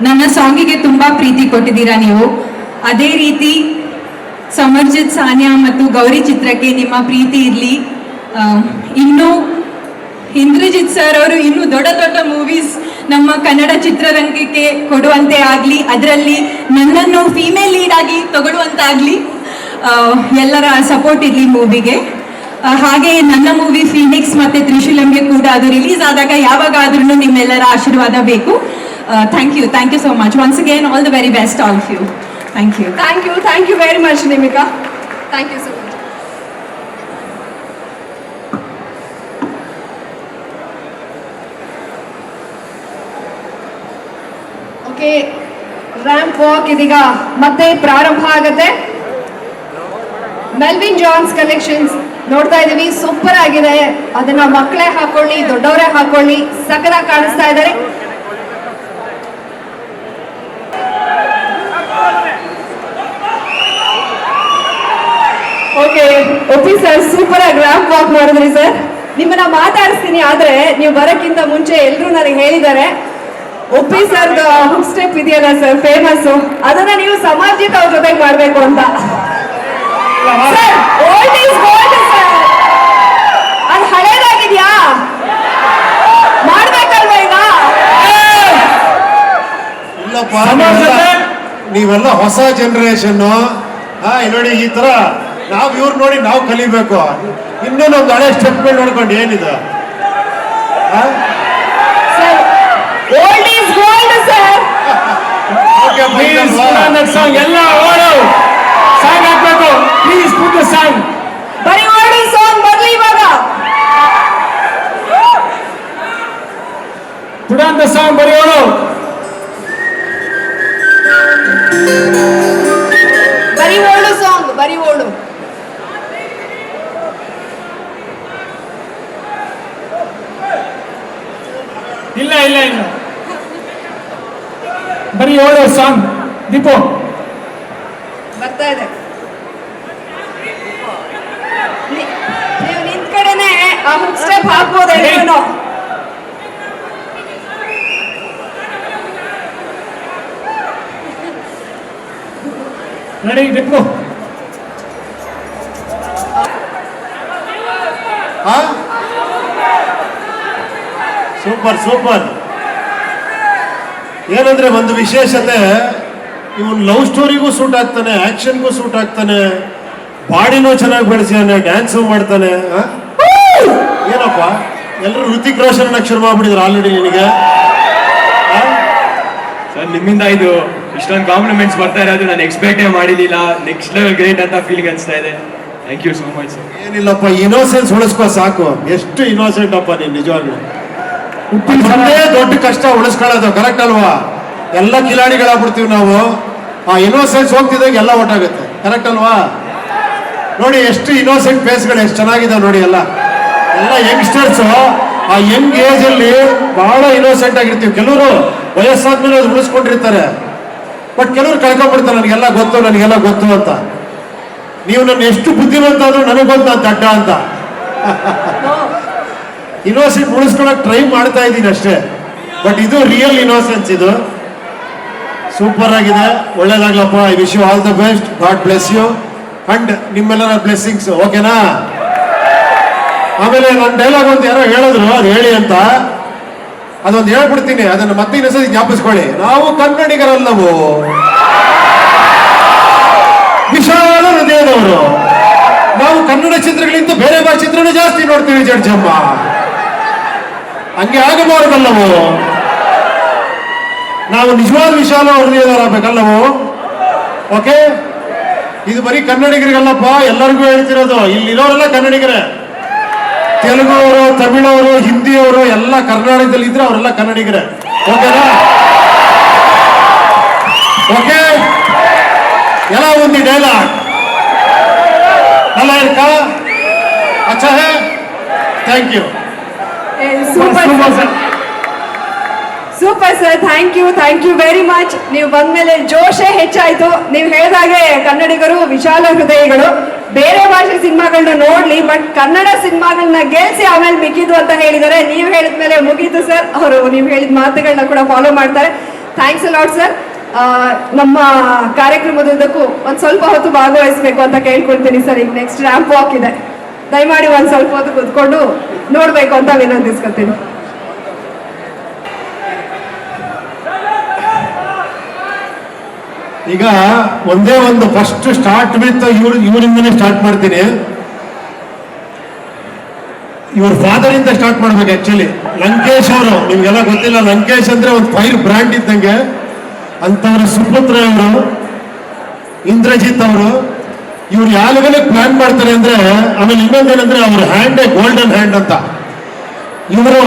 ನನ್ನ ಸಾಂಗಿಗೆ ತುಂಬಾ ಪ್ರೀತಿ ಕೊಟ್ಟಿದ್ದೀರಾ ನೀವು? ಅದೇ ರೀತಿ ಸಮರ್ಜಿತ್ ಸಾನಿಯಾ ಮತ್ತು ಗೌರಿ ಚಿತ್ರಕ್ಕೆ ನಿಮ್ಮ ಪ್ರೀತಿ ಇರಲಿ. ಇನ್ನು ಇಂದ್ರಜಿತ್ ಸರ್ ಅವರು ಇನ್ನೂ ದೊಡ್ಡ ದೊಡ್ಡ ಮೂವೀಸ್ ನಮ್ಮ ಕನ್ನಡ ಚಿತ್ರರಂಗಕ್ಕೆ ಕೊಡುವಂತೆ ಆಗಲಿ, ಅದರಲ್ಲಿ ನನ್ನನ್ನು ಫೀಮೇಲ್ ಲೀಡ್ ಆಗಿ ತಗೊಳ್ಳುವಂತಾಗಲಿ ಎಲ್ಲರ ಸಪೋರ್ಟ್ ಇರಲಿ ಮೂವಿಗೆ ಹಾಗೆ ನನ್ನ ಮೂವಿ ಫೀನಿಕ್ಸ್ ಮತ್ತೆ ತ್ರಿಶೂಲಂಗೆ ಕೂಡ ಅದು ರಿಲೀಸ್ ಆದಾಗ ಯಾವಾಗಾದ್ರೂ ನಿಮ್ಮೆಲ್ಲರ ಆಶೀರ್ವಾದ ಬೇಕು. Thank you thank you so much once again all the very best all you thank you thank you thank you very much Nimika thank you so much okay ramp walk ಇದೀಗ ಮತ್ತೆ ಪ್ರಾರಂಭ ಆಗತ್ತೆ. ಮೆಲ್ವಿನ್ ಜಾನ್ಸ್ ಕಲೆಕ್ಷನ್ಸ್ ನೋಡ್ತಾ ಇದೀವಿ ಸೂಪರ್ ಆಗಿದೆ. ಅದನ್ನ ಮಕ್ಕಳೇ ಹಾಕೊಳ್ಳಿ ದೊಡ್ಡವರೇ ಹಾಕೊಳ್ಳಿ. ಸಕದಾಗ ಕಾಣಿಸ್ತಾ ಇದ್ದಾರೆ. ಓಕೆ ಒಪ್ಪಿ ಸರ್ ಸೂಪರ್ ಆಗಿ ರ್ಯಾಪ್ ವಾಕ್ ಮಾಡಿದ್ರಿ ಸರ್ ನಿಮ್ಮನ್ನ ಮಾತಾಡಿಸ್ತೀನಿ ಆದ್ರೆ ನೀವು ಬರಕ್ಕಿಂತ ಮುಂಚೆ ಎಲ್ಲರೂ ನನಗೆ ಹೇಳಿದ್ದಾರೆ. ಒಪ್ಪಿ ಸರ್ ಹುಕ್ ಸ್ಟೆಪ್ ಇದೆಯಲ್ಲ ಸರ್ ಫೇಮಸ್ ಅದನ್ನ ನೀವು ಸಮಾಜಕ್ಕೆ ಅವ್ರ ಜೊತೆಗೆ ಮಾಡ್ಬೇಕು ಅಂತ. ಅದು ಹಳೇದಾಗಿದ್ಯಾ? ಮಾಡ್ಬೇಕಲ್ವಾ ಈಗ? ನೀವೆಲ್ಲ- ಹೊಸ ಜನರೇಷನ್ ನೋಡಿ ಈ ತರ ನಾವ್ ಇವ್ರು ನೋಡಿ ನಾವು ಕಲಿಬೇಕು. ಇನ್ನೊಂದು ಹಳೆ ಸ್ಟೆಪ್ ಮೇಲೆ ನೋಡ್ಕೊಂಡು ಏನಿದೆ. ಹಾ? Sir old is gold sir okay ಅಪ್ಪ, ಪ್ಲೀಸ್ ಇದಲ್ವಾ? ಸಾಂಗ್ ಎಲ್ಲ ಓಡು ಸಾಂಗ್ ಹಾಕ್ಬೇಕು. ಪ್ಲೀಸ್ ಪುಟ್ ಸಾಂಗ್ ಬರೀ ಓಡಿ ಸಾಂಗ್ ಬರ್ಲಿ ಇವಾಗ. ಪುಡಾಂತ ಸಾಂಗ್ ಬರೆಯೋಳು ಬರೀ ಓಲ್ಡ್ ಸಾಂಗ್ ಬರೀ ಓಲ್ಡ್ ಇಲ್ಲ ಇಲ್ಲ ಇಲ್ಲ. ಬರೀ ಓಡೋ ಸಾಂಗ್ ದೀಪು. ಬರ್ತಾ ಇದೆ. ನೀವು ನಿಂತ್ ಕಡೆನೆ ಆ ಹುಕ್ ಸ್ಟೆಪ್ ಹಾಕ್ಬೋದು ರೆಡಿ ದೀಪು ಹಾ? Super super. ಏನಂದ್ರೆ ಒಂದು ವಿಶೇಷತೆ ಇವನ್ ಲವ್ ಸ್ಟೋರಿಗೂ ಸೂಟ್ ಆಗ್ತಾನೆ ಆಕ್ಷನ್ಗೂ ಸೂಟ್ ಆಗ್ತಾನೆ ಬಾಡಿನೂ ಚೆನ್ನಾಗಿ ಬೆಳೆಸಿದಾನೆ ಡ್ಯಾನ್ಸು ಮಾಡ್ತಾನೆ? ಏನಪ್ಪ? ಎಲ್ಲರೂ ಋತಿಕ್ ರೋಷನ್ ಶುರು ಮಾಡ್ಬಿಟ್ಟಿದ್ರು ಆಲ್ರೆಡಿ ನಿನಗೆ? ಸರ್ ನಿಮ್ಮಿಂದ ಇದು ಇಷ್ಟೊಂದು ಕಾಂಪ್ಲಿಮೆಂಟ್ಸ್ ಬರ್ತಾ ಇರೋದು ನಾನು ಎಕ್ಸ್ಪೆಕ್ಟೇ ಮಾಡಿರಲಿಲ್ಲ ನೆಕ್ಸ್ಟ್ ಲೆವೆಲ್ ಗ್ರೇಟ್ ಅಂತ ಫೀಲಿಂಗ್ ಅನಿಸ್ತಾ ಇದೆ. Thank you so much sir ಏನಿಲ್ಲಪ್ಪ ಇನೋಸೆನ್ಸ್ ಉಳಿಸ್ಕೋ ಸಾಕು. ಎಷ್ಟು ಇನೋಸೆಂಟ್ ಅಪ್ಪ ನೀನು ನಿಜವಾಗ್ಲು. ಒಂದೇ ದೊಡ್ಡ ಕಷ್ಟ ಉಳಿಸ್ಕೊಳ್ಳೋದು ಕರೆಕ್ಟ್ ಅಲ್ವಾ? ಎಲ್ಲ ಕಿಲಾಡಿಗಳಾಗ್ಬಿಡ್ತೀವಿ ನಾವು. ಆ ಇನ್ನೋಸೆನ್ಸ್ ಹೋಗ್ತಿದ್ದಾಗ ಎಲ್ಲ ಒಟ್ಟಾಗುತ್ತೆ ಕರೆಕ್ಟ್ ಅಲ್ವಾ? ನೋಡಿ, ಎಷ್ಟು ಇನೋಸೆಂಟ್ ಫೇಸ್ಗಳು ಎಷ್ಟು ಚೆನ್ನಾಗಿದೆ ನೋಡಿ ಎಲ್ಲ. ಎಲ್ಲ ಯಂಗ್ಸ್ಟರ್ಸ್ ಆ ಯಂಗ್ ಏಜ್ ಅಲ್ಲಿ ಬಹಳ ಇನೋಸೆಂಟ್ ಆಗಿರ್ತೀವಿ. ಕೆಲವರು ವಯಸ್ಸಾದ್ಮೇಲೆ ಅದು ಉಳಿಸ್ಕೊಂಡಿರ್ತಾರೆ. ಬಟ್ ಕೆಲವರು ಕಳ್ಕೊಂಡ್ಬಿಡ್ತಾರೆ, ನನಗೆಲ್ಲ ಗೊತ್ತು ನನಗೆಲ್ಲ ಗೊತ್ತು ಅಂತ. ನೀವು ನನ್ನ ಎಷ್ಟು ಬುದ್ಧಿವಂತ ಆದ್ರೂ ನನಗೆ ಗೊತ್ತು ಅಂತ ಅಡ್ಡ ಅಂತ. ಇನೋಸೆಂಟ್ ಉಳಿಸ್ಕೊಳಕ್ ಟ್ರೈ ಮಾಡ್ತಾ ಇದ್ದೀನಿ ಅಷ್ಟೇ. ಬಟ್ ಇದು ರಿಯಲ್ ಇನೋಸೆನ್ಸ್ ಇದು. ಸೂಪರ್ ಆಗಿದೆ. ಒಳ್ಳೇದಾಗ್ಲಪ್ಪ. I wish you all the best God bless you and ನಿಮ್ಮೆಲ್ಲರ ಬ್ಲೆಸ್ಸಿಂಗ್ಸ್ ಓಕೆನಾ ಆಮೇಲೆ ನನ್ನ ಡೈಲಾಗ್ ಅಂತ ಯಾರೋ ಹೇಳಿದ್ರು, ಅದು ಹೇಳಿ ಅಂತ. ಅದೊಂದು ಹೇಳ್ಬಿಡ್ತೀನಿ. ಅದನ್ನು ಮತ್ತೆ ಇನ್ನೊಂದ್ಸತಿ ಜ್ಞಾಪಿಸ್ಕೊಳ್ಳಿ. ನಾವು ಕನ್ನಡಿಗರಲ್ಲವು? ವಿಶಾಲ ಹೃದಯದವರು. ನಾವು ಕನ್ನಡ ಚಿತ್ರಗಳಿಂದ ಬೇರೆ ಭಾಷೆ ಚಿತ್ರನೇ ಜಾಸ್ತಿ ನೋಡ್ತೀವಿ, ಜಡ್ಜಮ್ಮ. ಹಂಗೆ ಆಗಬಾರ್ದಲ್ಲವು? ನಾವು ನಿಜವಾದ ವಿಶಾಲ ಹೃದಯದವರಾಗಬೇಕಲ್ಲವು? ಓಕೆ ಇದು ಬರೀ ಕನ್ನಡಿಗರಿಗಲ್ಲಪ್ಪ, ಎಲ್ಲರಿಗೂ ಹೇಳ್ತಿರೋದು. ಇಲ್ಲಿರೋರೆಲ್ಲ ಕನ್ನಡಿಗರೇ. ತೆಲುಗು ಅವರು ತಮಿಳವರು, ಹಿಂದಿಯವರು, ಎಲ್ಲ ಕರ್ನಾಟಕದಲ್ಲಿ ಇದ್ರೆ ಅವರೆಲ್ಲ ಕನ್ನಡಿಗರೇ. ಓಕೆನಾ ಓಕೆ ಎಲ್ಲ ಒಂದು ಡೈಲಾಗ್ ಅಲ್ಲ ಇರ್ಕ ಅಚ್ಚಾ hey thank you super sir super sir thank you thank you very much ನೀವು ಬಂದ್ಮೇಲೆ ಜೋಶೇ ಹೆಚ್ಚಾಯ್ತು. ನೀವು ಹೇಳಿದಾಗೆ ಕನ್ನಡಿಗರು ವಿಶಾಲ ಹೃದಯಗಳು. ಬೇರೆ ಭಾಷೆ ಸಿನಿಮಾಗಳನ್ನ ನೋಡ್ಲಿ ಬಟ್ ಕನ್ನಡ ಸಿನಿಮಾಗಳನ್ನ ಗೆಲ್ಸಿ ಆಮೇಲೆ ಮಿಕ್ಕಿದ್ದು ಅಂತ ಹೇಳಿದ್ದಾರೆ. ನೀವು ಹೇಳಿದ ಮೇಲೆ ಮುಗೀತು ಸರ್ ಅವರು ನೀವು ಹೇಳಿದ ಮಾತುಗಳನ್ನ ಕೂಡ ಫಾಲೋ ಮಾಡ್ತಾರೆ. ಥ್ಯಾಂಕ್ಸ್ ಲಾಟ್ ಸರ್ ನಮ್ಮ ಕಾರ್ಯಕ್ರಮದುದ್ದಕ್ಕೂ ಒಂದು ಸ್ವಲ್ಪ ಹೊತ್ತು ಭಾಗವಹಿಸ್ಬೇಕು ಅಂತ ಕೇಳ್ಕೊಳ್ತೀನಿ ಸರ್ ಈಗ ನೆಕ್ಸ್ಟ್ ರ್ಯಾಂಪ್ ವಾಕ್ ಇದೆ. ದಯಮಾಡಿ ಒಂದು ಸ್ವಲ್ಪ ಹೊತ್ತು ಕುತ್ಕೊಂಡು ನೋಡ್ಬೇಕು ಅಂತ ವಿನಂತಿಸ್ಕೊತೀನಿ. ಈಗ ಒಂದೇ ಒಂದು ಫಸ್ಟ್ ಸ್ಟಾರ್ಟ್ ವಿತ್ ಇವ್ರ ಇವರಿಂದನೇ ಸ್ಟಾರ್ಟ್ ಮಾಡ್ತೀನಿ. ಇವ್ರ ಫಾದರ್ ಇಂದ ಸ್ಟಾರ್ಟ್ ಮಾಡ್ಬೇಕು ಆಕ್ಚುಲಿ ಲಂಕೇಶ್ ಅವರು, ನಿಮ್ಗೆಲ್ಲ ಗೊತ್ತಿಲ್ಲ, ಲಂಕೇಶ್ ಅಂದ್ರೆ ಒಂದು ಫೈರ್ ಬ್ರ್ಯಾಂಡ್ ಇದ್ದಂಗೆ. ಅಂತವ್ರ ಸುಪುತ್ರ ಅವರು, ಇಂದ್ರಜಿತ್ ಅವರು. ಇವ್ರು ಯಾವಾಗಲೇ ಪ್ಲಾನ್ ಮಾಡ್ತಾರೆ ಅಂದ್ರೆ, ಆಮೇಲೆ ಇನ್ನೊಂದೇನಂದ್ರೆ ಅವ್ರ ಹ್ಯಾಂಡ್ ಗೋಲ್ಡನ್ ಹ್ಯಾಂಡ್ ಅಂತ. ಇವರು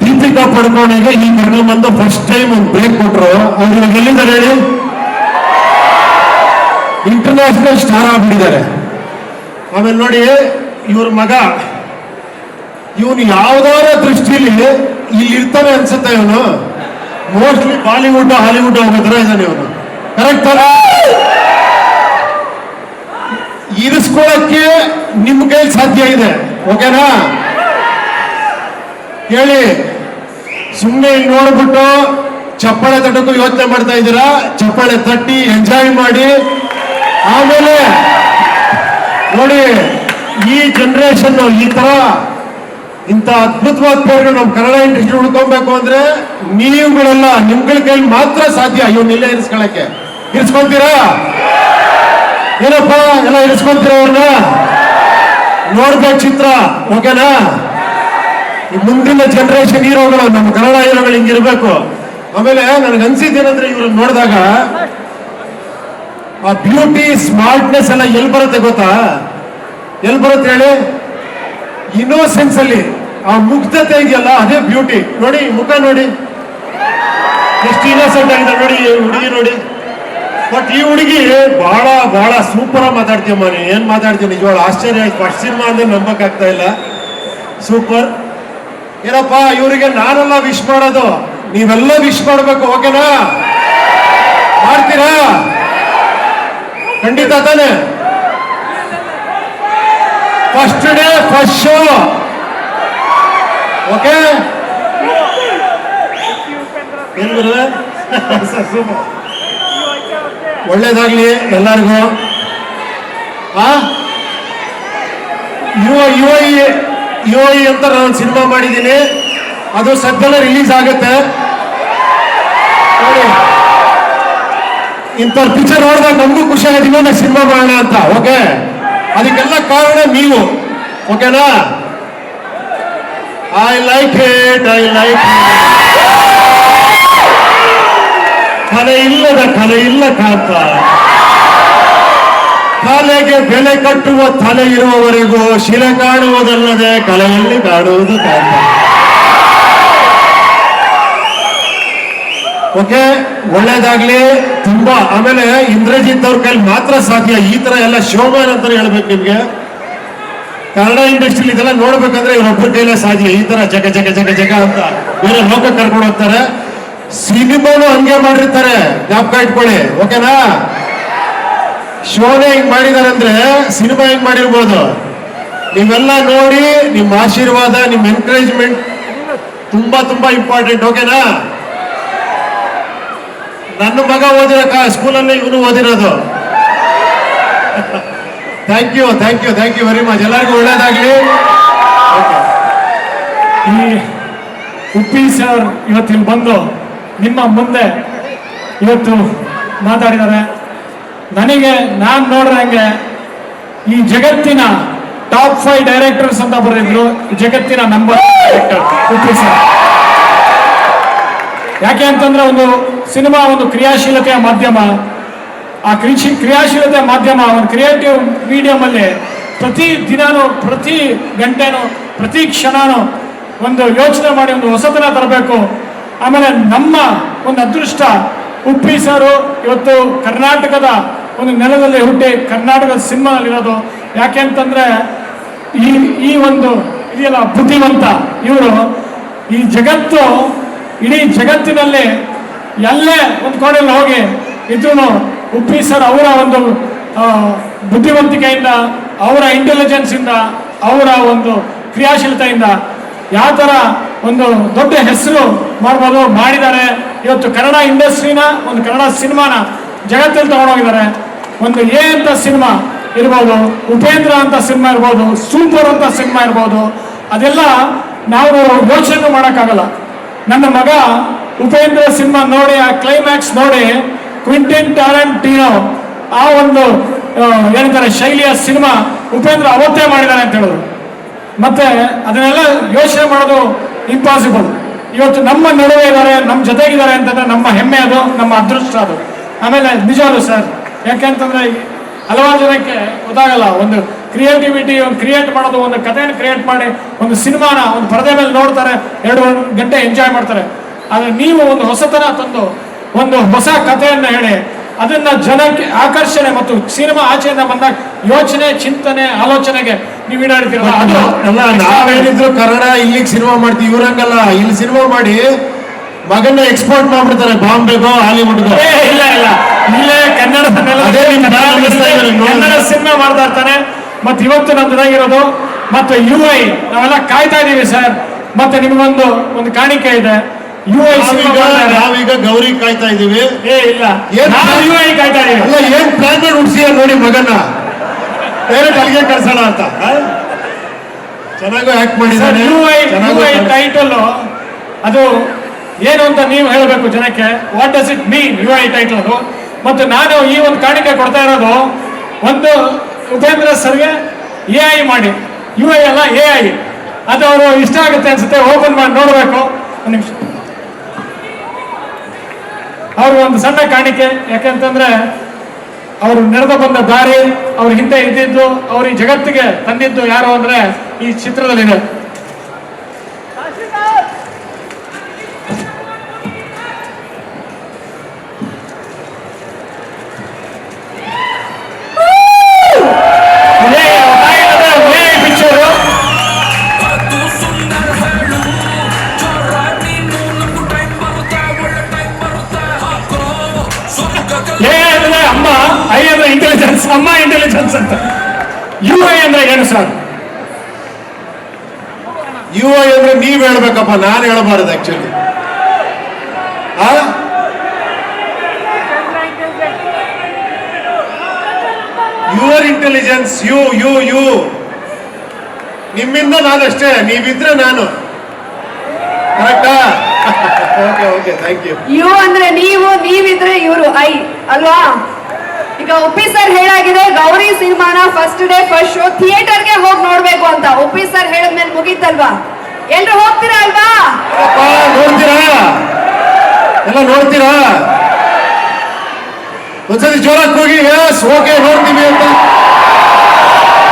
ದೀಪಿಕಾ ಪಡ್ಕೋಣಿಗೆ ಈ ಕರ್ಕೊಂಡ್ಬಂದು ಫಸ್ಟ್ ಟೈಮ್ ಒಂದು ಬ್ರೇಕ್ ಕೊಟ್ರು. ಅವ್ರು ಇವಾಗ ಎಲ್ಲಿದ್ದಾರೆ ಹೇಳಿ? ಇಂಟರ್ನ್ಯಾಷನಲ್ ಸ್ಟಾರ್ ಆಗ್ಬಿಟ್ಟಿದ್ದಾರೆ. ಆಮೇಲೆ ನೋಡಿ, ಇವ್ರ ಮಗ, ಇವನು ಯಾವ್ದಾರ ದೃಷ್ಟಿಯಲ್ಲಿ ಇಲ್ಲಿ ಇರ್ತಾನೆ ಅನ್ಸುತ್ತೆ ಇವನು. ಮೋಸ್ಟ್ಲಿ ಬಾಲಿವುಡ್ ಹಾಲಿವುಡ್ ಹೋಗಿದ್ರೆ ಇದ್ದಾನೆ ಇವನು. ಕರೆಕ್ಟ್ ಈ ನಿಮ್ ಕೈಲಿ ಸಾಧ್ಯ ಇದೆ. ಓಕೆನಾ? ಹೇಳಿ ಸುಮ್ಮನೆ ನೋಡ್ಬಿಟ್ಟು ಚಪ್ಪಾಳೆ ತಟ್ಟಕ್ಕೂ ಯೋಚನೆ ಮಾಡ್ತಾ ಇದ್ದೀರಾ? ಚಪ್ಪಾಳೆ ತಟ್ಟಿ ಎಂಜಾಯ್ ಮಾಡಿ. ಆಮೇಲೆ ನೋಡಿ, ಈ ಜನರೇಷನ್ ಈ ತರ ಇಂಥ ಅದ್ಭುತವಾದ ಪೇರು ನಮ್ಮ ಕನ್ನಡ ಇಂಡಸ್ಟ್ರಿ ಉಳ್ಕೊಬೇಕು ಅಂದ್ರೆ ನೀವುಗಳೆಲ್ಲ ನಿಮ್ಗಳ ಕೈಲಿ ಮಾತ್ರ ಸಾಧ್ಯ. ಅಯ್ಯೋ ಇಲ್ಲೇ ಇರಿಸ್ಕೊಳಕ್ಕೆ ಇರಿಸ್ಕೊಂತೀರಾ? ಏನಪ್ಪ ಎಲ್ಲ ಇರಿಸ್ಕೊಂತೀರಾ ಅವ್ರನ್ನ? ನೋಡ್ಬೇಕು ಚಿತ್ರ, ಓಕೆನಾ? ಈ ಮುಂದಿನ ಜನರೇಷನ್ ಹೀರೋಗಳು ನಮ್ಮ ಕನ್ನಡ ಹೀರೋಗಳು ಹಿಂಗಿರ್ಬೇಕು. ಆಮೇಲೆ ನನಗೆ ಅನ್ಸಿದ್ದೇನಂದ್ರೆ ಇವ್ರನ್ನ ನೋಡಿದಾಗ ಆ ಬ್ಯೂಟಿ ಸ್ಮಾರ್ಟ್ನೆಸ್ ಎಲ್ಲ ಎಲ್ಲಿ ಬರುತ್ತೆ ಗೊತ್ತಾ? ಎಲ್ಲಿ ಬರುತ್ತೆ ಹೇಳಿ? ಇನ್ನೋಸೆನ್ಸ್ ಅಲ್ಲಿ ಆ ಮುಗ್ಧತೆ ಇದೆಯಲ್ಲ, ಅದೇ ಬ್ಯೂಟಿ ನೋಡಿ, ಮುಖ ನೋಡಿ. ಎಷ್ಟು ಇನ್ನೋಸೆಂಟ್ ಆಗಿದೆ ನೋಡಿ ಹುಡುಗಿ ನೋಡಿ. ಬಟ್ ಈ ಹುಡುಗಿ ಬಹಳ ಬಹಳ ಸೂಪರ್ ಆಗಿ ಮಾತಾಡ್ತೀವಿ ಮನೆ ಏನ್ ಮಾತಾಡ್ತೀವಿ ನಿಜವಾಳ ಆಶ್ಚರ್ಯ ಆಯ್ತು. ಫಸ್ಟ್ ಸಿನಿಮಾ ಅಂದ್ರೆ ನಂಬಕ್ ಆಗ್ತಾ ಇಲ್ಲ. ಸೂಪರ್ ಏನಪ್ಪ ಇವರಿಗೆ ನಾನೆಲ್ಲ ವಿಶ್ ಮಾಡೋದು? ನೀವೆಲ್ಲ ವಿಶ್ ಮಾಡ್ಬೇಕು ಓಕೆನಾ ಮಾಡ್ತೀರಾ? ಖಂಡಿತ ತಾನೆ. First day first show okay super ಒಳ್ಳೇದಾಗ್ಲಿ ಎಲ್ಲರಿಗೂ. ಆ? ಯುವ ಯುವ ಯುವ ಅಂತ ನಾನು ಸಿನಿಮಾ ಮಾಡಿದ್ದೀನಿ. ಅದು ಸದ್ಯನ ರಿಲೀಸ್ ಆಗುತ್ತೆ. ನೋಡಿ. ಇಂಥ ಪಿಕ್ಚರ್ ನೋಡಿದಾಗ ನಮಗೂ ಖುಷಿ ಆಗಿದೆ ಇನ್ನೊಂದು ಸಿನಿಮಾ ಮಾಡೋಣ ಅಂತ. ಓಕೆ? ಅದಕ್ಕೆಲ್ಲ ಕಾರಣ ನೀವು. ಓಕೆನಾ? I like it I like ಕಲೆ ಇಲ್ಲದ ಕಲೆ ಇಲ್ಲ ಕಾಂತ ಕಲೆಗೆ ಬೆಲೆ ಕಟ್ಟುವ ತಲೆ ಇರುವವರೆಗೂ ಶಿಲೆ ಕಾಣುವುದಲ್ಲದೆ ಕಲೆಯಲ್ಲಿ ಕಾಣುವುದು ಕಾಂತ ಓಕೆ, ಒಳ್ಳೇದಾಗ್ಲಿ. ತುಂಬಾ, ಆಮೇಲೆ ಇಂದ್ರಜಿತ್ ಅವ್ರ ಕೈಲಿ ಮಾತ್ರ ಸಾಧ್ಯ. ಈ ತರ ಎಲ್ಲ ಶೋಭಾನ್ ಅಂತ ಹೇಳ್ಬೇಕು ನಿಮ್ಗೆ. ಕನ್ನಡ ಇಂಡಸ್ಟ್ರಿ ಇದೆಲ್ಲ ನೋಡ್ಬೇಕಂದ್ರೆ ಇವ್ರೊಬ್ಬರ ಕೈಲೇ ಸಾಧ್ಯ. ಈ ತರ ಜಗ ಜಗ ಜಗ ಜಗ ಅಂತ ಬೇರೆ ಲೋಕ ಕರ್ಕೊಂಡು ಹೋಗ್ತಾರೆ. ಸಿನಿಮಾನು ಹಂಗೆ ಮಾಡಿರ್ತಾರೆ. ಜ್ಞಾಪಕ ಇಟ್ಕೊಳ್ಳಿ. ಓಕೆನಾ? ಶೋನೇ ಹಿಂಗ್ ಮಾಡಿದಾರೆ ಅಂದ್ರೆ ಸಿನಿಮಾ ಹೆಂಗ್ ಮಾಡಿರ್ಬೋದು? ನೀವೆಲ್ಲ ನೋಡಿ, ನಿಮ್ಮ ಆಶೀರ್ವಾದ, ನಿಮ್ಮ ಎನ್ಕರೇಜ್ಮೆಂಟ್ ತುಂಬಾ ತುಂಬಾ ಇಂಪಾರ್ಟೆಂಟ್ ಓಕೆನಾ? ನನ್ನ ಮಗ ಓದಿರೋ ಸ್ಕೂಲಲ್ಲಿ ಇವನು ಓದಿರೋದು. Thank you thank you thank you very much ಎಲ್ಲರಿಗೂ ಒಳ್ಳೇದಾಗ್ಲಿ. ಉಪ್ಪಿ ಸರ್ ಇವತ್ತಿನ ಬಂದು ನಿಮ್ಮ ಮುಂದೆ ಇವತ್ತು ಮಾತಾಡಿದ್ದಾರೆ. ನನಗೆ ನಾನು ನೋಡ್ರಂಗೆ ಈ ಜಗತ್ತಿನ ಟಾಪ್ ಫೈವ್ ಡೈರೆಕ್ಟರ್ಸ್ ಅಂತ ಬರೆದಿದ್ರು. ಜಗತ್ತಿನ ನಂಬರ್ ಡೈರೆಕ್ಟರ್ ಯಾಕೆ ಅಂತಂದ್ರೆ ಒಂದು ಸಿನಿಮಾ ಒಂದು ಕ್ರಿಯಾಶೀಲತೆಯ ಮಾಧ್ಯಮ. ಆ ಕೃಷಿ ಕ್ರಿಯಾಶೀಲತೆ ಮಾಧ್ಯಮ, ಒಂದು ಕ್ರಿಯೇಟಿವ್ ಮೀಡಿಯಂ ಅಲ್ಲಿ ಪ್ರತಿ ದಿನಾನು, ಪ್ರತಿ ಗಂಟೆನೂ, ಪ್ರತಿ ಕ್ಷಣನೂ ಒಂದು ಯೋಚನೆ ಮಾಡಿ ಒಂದು ಹೊಸತನ ತರಬೇಕು. ಆಮೇಲೆ ನಮ್ಮ ಒಂದು ಅದೃಷ್ಟ ಉಪ್ಪಿ ಸರು ಇವತ್ತು ಕರ್ನಾಟಕದ ಒಂದು ನೆಲದಲ್ಲಿ ಹುಟ್ಟಿ ಕರ್ನಾಟಕದ ಸಿನಿಮಾದಲ್ಲಿರೋದು. ಯಾಕೆ ಅಂತಂದ್ರೆ ಈ ಈ ಒಂದು ಇದೆಯಲ್ಲ ಬುದ್ಧಿವಂತ ಇವರು. ಈ ಜಗತ್ತು, ಇಡೀ ಜಗತ್ತಿನಲ್ಲಿ ಎಲ್ಲೇ ಒಂದು ಕೋಣೆಯಲ್ಲಿ ಹೋಗಿ ಇದ್ರು ಉಪ್ಪಿ ಸರ್ ಅವರ ಒಂದು ಬುದ್ಧಿವಂತಿಕೆಯಿಂದ, ಅವರ ಇಂಟೆಲಿಜೆನ್ಸ್ ಇಂದ, ಅವರ ಒಂದು ಕ್ರಿಯಾಶೀಲತೆಯಿಂದ, ಯಾವ ಥರ ಒಂದು ದೊಡ್ಡ ಹೆಸರು ಮಾಡ್ಬೋದು ಮಾಡಿದ್ದಾರೆ. ಇವತ್ತು ಕನ್ನಡ ಇಂಡಸ್ಟ್ರಿನ, ಒಂದು ಕನ್ನಡ ಸಿನಿಮಾನ ಜಗತ್ತಲ್ಲಿ ತಗೊಂಡೋಗಿದ್ದಾರೆ. ಒಂದು ಎ ಅಂತ ಸಿನಿಮಾ ಇರ್ಬೋದು, ಉಪೇಂದ್ರ ಅಂತ ಸಿನಿಮಾ ಇರ್ಬೋದು, ಸೂಪರ್ ಅಂತ ಸಿನಿಮಾ ಇರ್ಬೋದು, ಅದೆಲ್ಲ ನಾವು ಯೋಚನೆ ಮಾಡೋಕ್ಕಾಗಲ್ಲ. ನನ್ನ ಮಗ ಉಪೇಂದ್ರ ಸಿನಿಮಾ ನೋಡಿ, ಆ ಕ್ಲೈಮ್ಯಾಕ್ಸ್ ನೋಡಿ ಕ್ವಿಂಟಿನ್ ಟಾರೆಂಟಿನೋ ಆ ಒಂದು ಏನಂತಾರೆ, ಶೈಲಿಯ ಸಿನಿಮಾ ಉಪೇಂದ್ರ ಅವತ್ತೇ ಮಾಡಿದ್ದಾರೆ ಅಂತ ಹೇಳೋದು. ಮತ್ತೆ ಅದನ್ನೆಲ್ಲ ಯೋಚನೆ ಮಾಡೋದು ಇಂಪಾಸಿಬಲ್ ಇವತ್ತು ನಮ್ಮ ನಡುವೆ ಇದ್ದಾರೆ, ನಮ್ಮ ಜೊತೆಗಿದ್ದಾರೆ ಅಂತಂದ್ರೆ ನಮ್ಮ ಹೆಮ್ಮೆ ಅದು, ನಮ್ಮ ಅದೃಷ್ಟ ಅದು. ಆಮೇಲೆ ನಿಜವಾಗ್ಲು ಸರ್ ಯಾಕೆಂತಂದ್ರೆ ಹಲವಾರು ಜನಕ್ಕೆ ಗೊತ್ತಾಗಲ್ಲ, ಒಂದು ಕ್ರಿಯೇಟಿವಿಟಿ ಒಂದು ಕ್ರಿಯೇಟ್ ಮಾಡೋದು, ಒಂದು ಕಥೆಯನ್ನು ಕ್ರಿಯೇಟ್ ಮಾಡಿ, ಒಂದು ಸಿನಿಮಾನ, ಒಂದು ಪರದೆ ಮೇಲೆ ನೋಡ್ತಾರೆ, ಎರಡು ಗಂಟೆ ಎಂಜಾಯ್ ಮಾಡ್ತಾರೆ. ಆದರೆ ನೀವು ಒಂದು ಹೊಸತನ ತಂದು, ಒಂದು ಹೊಸ ಕಥೆಯನ್ನು ಹೇಳಿ ಅದನ್ನ ಜನಕ್ಕೆ ಆಕರ್ಷಣೆ ಮತ್ತು ಸಿನಿಮಾ ಆಚೆಯಿಂದ ಬಂದಾಗ ಯೋಚನೆ ಚಿಂತನೆ ಆಲೋಚನೆಗೆ ನೀವು ಈಡಾಡ್ತೀರಲ್ಲ ಅದು ಅಲ್ಲ ನಾವೇನಿದ್ರು ಕನ್ನಡ ಇಲ್ಲಿಗೆ ಸಿನಿಮಾ ಮಾಡ್ತೀವಿ ಇವ್ರಂಗಲ್ಲ. ಇಲ್ಲಿ ಸಿನಿಮಾ ಮಾಡಿ ಮಗನ್ನ ಎಕ್ಸ್ಪೋರ್ಟ್ ಮಾಡ್ಬಿಡ್ತಾರೆ ಬಾಂಬೆಗೋ ಹಾಲಿವುಡ್ಗೋ ಏ, ಇಲ್ಲ ಇಲ್ಲ. ಇಲ್ಲೇ ಕನ್ನಡ. ಕನ್ನಡ ಸಿನಿಮಾ ಮಾಡ್ತಾ ಇರ್ತಾನೆ. ಮತ್ತೆ ಇವತ್ತು ನಮ್ದಾಗಿರೋದು ಮತ್ತೆ ಯು ಐ ನಾವೆಲ್ಲ ಕಾಯ್ತಾ ಇದೀವಿ ಸರ್. ಮತ್ತೆ ನಿಮಗೊಂದು ಒಂದು ಕಾಣಿಕೆ ಇದೆ. ನಾವೀಗ ಗೌರಿ ಕಾಯ್ತಾ ಇದೀವಿ. ಏನ್ ಪ್ಲಾನ್ ಉಡ್ಸಿಯ ನೋಡಿ ಮಗನ ಡೈರೆಕ್ಟ್ ಅಲ್ಲಿಗೆ ಕಳ್ಸೋಣ ಅಂತ? ಚೆನ್ನಾಗೂ ಆಕ್ಟ್ ಮಾಡಿದ್ದಾರೆ ಟೈಟಲ್ ಅದು ಏನು ಅಂತ ನೀವು ಹೇಳಬೇಕು ಜನಕ್ಕೆ? What does it mean U I title ಅದು? ಮತ್ತು ನಾನು ಈ ಒಂದು ಕಾಣಿಕೆ ಕೊಡ್ತಾ ಇರೋದು ಒಂದು ಉಪೇಂದ್ರ ಸರ್ಗೆ ಎ ಐ ಮಾಡಿ. ಯು ಐ ಅಲ್ಲ ಎ ಐ ಅದು ಅವರು ಇಷ್ಟ ಆಗುತ್ತೆ ಅನ್ಸುತ್ತೆ. ಓಪನ್ ಮಾಡಿ ನೋಡಬೇಕು. ಒಂದು ನಿಮಿಷ. ಅವ್ರ ಒಂದು ಸಣ್ಣ ಕಾಣಿಕೆ. ಯಾಕಂತಂದ್ರೆ ಅವರು ನಡೆದು ಬಂದ ದಾರಿ, ಅವ್ರ ಹಿಂದೆ ಇದ್ದಿದ್ದು, ಅವ್ರ ಈ ಜಗತ್ತಿಗೆ ತಂದಿದ್ದು ಯಾರು ಅಂದ್ರೆ ಈ ಚಿತ್ರದಲ್ಲಿದೆ. ನೀವ್ ಹೇಳ್ಬೇಕಪ್ಪ, ನಾನು ಹೇಳಬಾರದು actually your intelligence you you you ನಿಮ್ಮಿಂದ ನಾನಷ್ಟೇ, ನೀವಿದ್ರೆ ನಾನು. ಕರೆಕ್ಟಾ okay okay thank you you ಅಂದ್ರೆ ನೀವು, ನೀವಿದ್ರೆ ಇವರು, ಐ, ಅಲ್ವಾ? ಈಗ ಒಪ್ಪಿ ಸರ್ ಹೇಳಾಗಿದೆ, ಗೌರಿ ಸಿನಿಮಾನ ಫಸ್ಟ್ ಡೇ ಫಸ್ಟ್ ಶೋ ಥಿಯೇಟರ್ಗೆ ಹೋಗಿ ನೋಡ್ಬೇಕು ಅಂತ. ಒಪ್ಪಿ ಸರ್ ಹೇಳಿದ್ಮೇಲೆ ಮುಗೀತಲ್ವಾ? ಎಲ್ರು ಹೋಗ್ತೀರಾ ಅಲ್ವಾ? ನೋಡ್ತೀರಾ? ಎಲ್ಲ ನೋಡ್ತೀರಾ? ಒಂದ್ಸತಿ ಜೋರಾಗಿ ಹೋಗಿ ಎಸ್ ಓಕೆ ನೋಡ್ತೀವಿ ಅಂತ.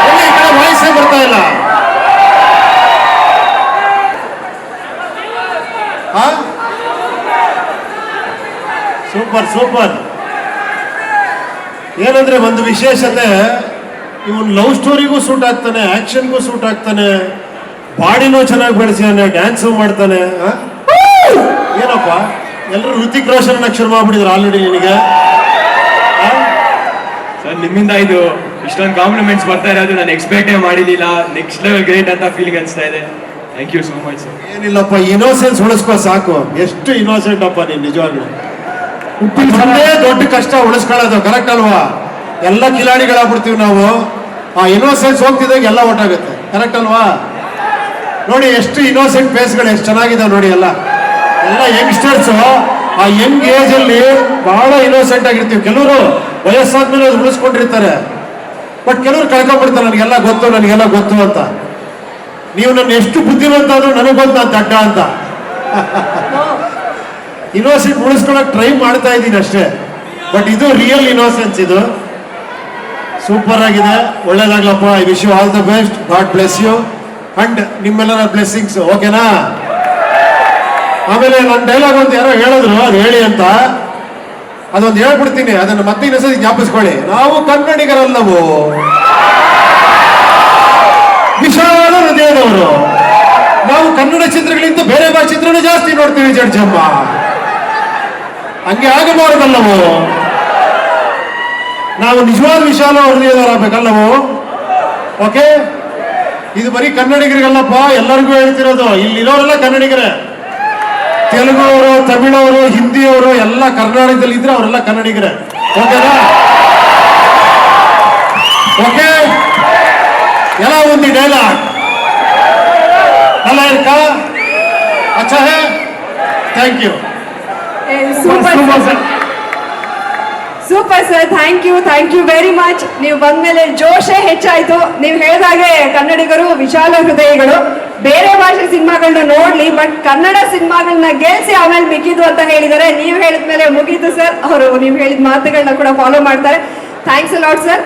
ಎಲ್ಲಿ ಈ ಕಡೆ ವಾಯ್ಸೇ ಬರ್ತಾ ಇಲ್ಲ. Super super. ಏನಂದ್ರೆ ಒಂದು ವಿಶೇಷತೆ ಇವನ್ ಲವ್ ಸ್ಟೋರಿಗೂ ಸೂಟ್ ಆಗ್ತಾನೆ, ಆಕ್ಷನ್ಗೂ ಸೂಟ್ ಆಗ್ತಾನೆ. ಬಾಡಿನೂ ಚೆನ್ನಾಗಿ ಬೆಳೆಸಿದಾನೆ ಡ್ಯಾನ್ಸು ಮಾಡ್ತಾನೆ ಏನಪ್ಪ? ಎಲ್ಲರೂ ಋತಿಕ್ ರೋಷನ್ ಅಕ್ಷರ ಮಾಡ್ಬಿಟ್ಟಿದ್ರು ಆಲ್ರೆಡಿ ನಿನಗೆ? ಸರ್ ನಿಮ್ಮಿಂದ ಇದು ಇಷ್ಟೊಂದು ಕಾಂಪ್ಲಿಮೆಂಟ್ಸ್ ಬರ್ತಾ ಇರೋದು ನಾನು ಎಕ್ಸ್ಪೆಕ್ಟೇ ಮಾಡಿರಲಿಲ್ಲ ನೆಕ್ಸ್ಟ್ ಲೆವೆಲ್ ಗ್ರೇಟ್ ಅಂತ ಫೀಲಿಂಗ್ ಅನಿಸ್ತಾ ಇದೆ. Thank you so much sir ಏನಿಲ್ಲಪ್ಪ ಇನೋಸೆನ್ಸ್ ಉಳಿಸ್ಕೋ ಸಾಕು. ಎಷ್ಟು ಇನೋಸೆಂಟ್ ಅಪ್ಪ ನಿಜವಾಗ್ಲೂ. ನಿಜವಾಗ್ಲು ಒಂದೇ ದೊಡ್ಡ ಕಷ್ಟ ಉಳಿಸ್ಕೊಳ್ಳೋದು ಕರೆಕ್ಟ್ ಅಲ್ವಾ? ಎಲ್ಲ ಕಿಲಾಡಿಗಳಾಗ್ಬಿಡ್ತೀವಿ ನಾವು. ಆ ಇನೋಸೆನ್ಸ್ ಹೋಗ್ತಿದ್ದಾಗ ಎಲ್ಲ ಒಟ್ಟಾಗುತ್ತೆ. ಕರೆಕ್ಟ್ ಅಲ್ವಾ? ನೋಡಿ ಎಷ್ಟು ಇನೋಸೆಂಟ್ ಫೇಸ್ಗಳು ಎಷ್ಟು ಚೆನ್ನಾಗಿದೆ ನೋಡಿ ಎಲ್ಲ. ಎಲ್ಲ ಯಂಗ್ಸ್ಟರ್ಸ್ ಆ ಯಂಗ್ ಏಜ್ ಅಲ್ಲಿ ಬಹಳ ಇನೋಸೆಂಟ್ ಆಗಿರ್ತೀವಿ. ಕೆಲವರು ವಯಸ್ಸಾದ್ಮೇಲೆ ಅದು ಉಳಿಸ್ಕೊಂಡಿರ್ತಾರೆ. ಬಟ್ ಕೆಲವರು ಕಳ್ಕೊಂಡ್ಬಿಡ್ತಾರೆ ನನಗೆಲ್ಲ ಗೊತ್ತು ನನಗೆಲ್ಲ ಗೊತ್ತು ಅಂತ. ನೀವು ನನ್ನ ಎಷ್ಟು ಬುದ್ಧಿವಂತ ಆದ್ರೂ ನನಗೆ ಗೊತ್ತು ನಾನು ದಡ್ಡ ಅಂತ. ಇನೋಸೆಂಟ್ ಉಳಿಸ್ಕೊಳಕ್ ಟ್ರೈ ಮಾಡ್ತಾ ಇದ್ದೀನಿ ಅಷ್ಟೇ. ಬಟ್ ಇದು ರಿಯಲ್ ಇನ್ನೋಸೆನ್ಸ್ ಇದು. ಸೂಪರ್ ಆಗಿದೆ. ಒಳ್ಳೇದಾಗ್ಲಪ್ಪ. I wish you all the best God bless you and ನಿಮ್ಮೆಲ್ಲರ ಬ್ಲೆಸ್ಸಿಂಗ್ಸ್ ಓಕೆನಾ ಆಮೇಲೆ ನನ್ನ ಡೈಲಾಗ್ ಅಂತ ಯಾರೋ ಹೇಳಿದ್ರು, ಅದು ಹೇಳಿ ಅಂತ. ಅದೊಂದು ಹೇಳ್ಬಿಡ್ತೀನಿ, ಅದನ್ನು ಮತ್ತೆ ಇನ್ನೊಂದ್ಸತಿ ಜ್ಞಾಪಿಸ್ಕೊಳ್ಳಿ. ನಾವು ಕನ್ನಡಿಗರಲ್ಲವು? ವಿಶಾಲ ಹೃದಯದವರು. ನಾವು ಕನ್ನಡ ಚಿತ್ರಗಳಿಂದ ಬೇರೆ ಭಾಷೆ ಚಿತ್ರನೂ ಜಾಸ್ತಿ ನೋಡ್ತೀವಿ ಜಡ್ಜಮ್ಮ ಹಂಗೆ ಆಗಬಾರ್ದಲ್ಲವು? ನಾವು ನಿಜವಾದ ವಿಶಾಲ ಹೃದಯದವರಾಗಬೇಕಲ್ಲವು? ಓಕೆ ಇದು ಬರೀ ಕನ್ನಡಿಗರಿಗಲ್ಲಪ್ಪ ಎಲ್ಲರಿಗೂ ಹೇಳ್ತಿರೋದು ಇಲ್ಲಿರೋರೆಲ್ಲ ಕನ್ನಡಿಗರೇ ತೆಲುಗು ಅವರು ತಮಿಳವರು ಹಿಂದಿಯವರು ಎಲ್ಲ ಕರ್ನಾಟಕದಲ್ಲಿ ಇದ್ರೆ ಅವರೆಲ್ಲ ಕನ್ನಡಿಗರೇ ಓಕೆನಾ ಓಕೆ ಎಲ್ಲ ಒಂದು ಡೈಲಾಗ್ ಅಲ್ಲ ಇರ್ಕ ಅಚ್ಚಾ hey thank you super super sir thank you thank you very much ನೀವು ಬಂದ್ಮೇಲೆ ಜೋಶೇ ಹೆಚ್ಚಾಯ್ತು. ನೀವು ಹೇಳಿದಾಗೆ ಕನ್ನಡಿಗರು, ವಿಶಾಲ ಹೃದಯಗಳು, ಬೇರೆ ಭಾಷೆ ಸಿನಿಮಾಗಳನ್ನ ನೋಡ್ಲಿ ಬಟ್ ಕನ್ನಡ ಸಿನಿಮಾಗಳನ್ನ ಗೆಲ್ಸಿ ಆಮೇಲೆ ಮಿಕ್ಕಿದ್ದು ಅಂತ ಹೇಳಿದರೆ ನೀವು ಹೇಳಿದ್ಮೇಲೆ ಮುಗೀತು ಸರ್ ಅವರು ನೀವು ಹೇಳಿದ ಮಾತುಗಳನ್ನ ಕೂಡ ಫಾಲೋ ಮಾಡ್ತಾರೆ. Thanks lot sir